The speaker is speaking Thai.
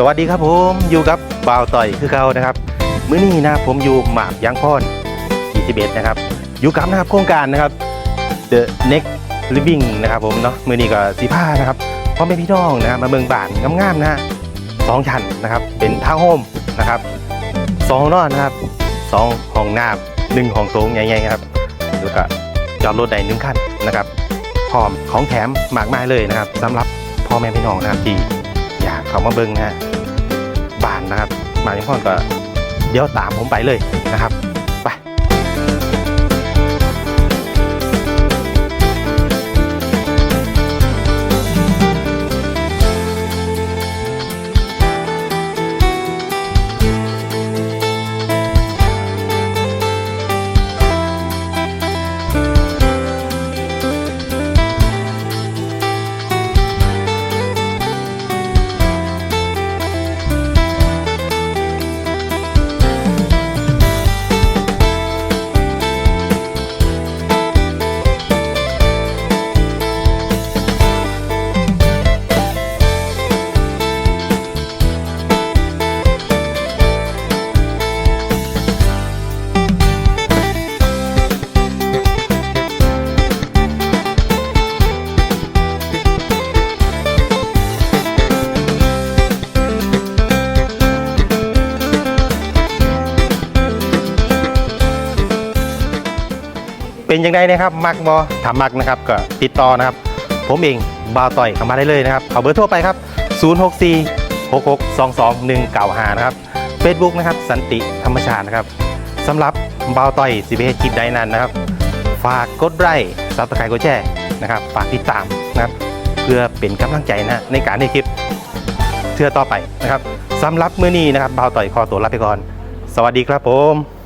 สวัสดีครับผมอยู่กับบ่าวต่อยคือเขานะครับมื้อนี้นะผมอยู่หมากยางพอน21นะครับอยู่กับนะครับโครงการนะครับ The Next Living นะครับผมเนาะมื้อนี้ก็สีผ้านะครับพ่อแม่พี่น้องนะครับมาเมืองบ้านงามๆนะฮะสองชั้นนะครับเป็นทาวน์โฮมนะครับสองห้องนอนนะครับสองห้องน้ำหนึ่งห้องโถงใหญ่ๆครับแล้วก็จอดรถได้หนึ่งคันนะครับพร้อมของแถมมากมายเลยนะครับสำหรับพ่อแม่พี่น้องนะครับที่อยากเขามาเบิ้งนะฮะ บ้านนะครับ มาจังพ่อนก็เดี๋ยวตามผมไปเลยนะครับ เป็นยังไงนะครับ มักบอถามมักนะครับ ก็ติดต่อนะครับ ผมเองบาวต่อยเข้ามาได้เลยนะครับเอาเบอร์โทรไปครับ 064 66 22 195นะครับ Facebook นะครับ สันติธรรมชาตินะครับสำหรับบาวต่อยสิบเอ็ดคลิปใดนั้นนะครับ ฝากกดไลค์ซับสไครต์กดแชร์นะครับ ฝากติดตามนะครับ เพื่อเป็นกำลังใจนะในการในคลิปเทื่อต่อไปนะครับสำหรับมื้อนี้นะครับบาวต่อยขอตัวลาไปก่อน สวัสดีครับผม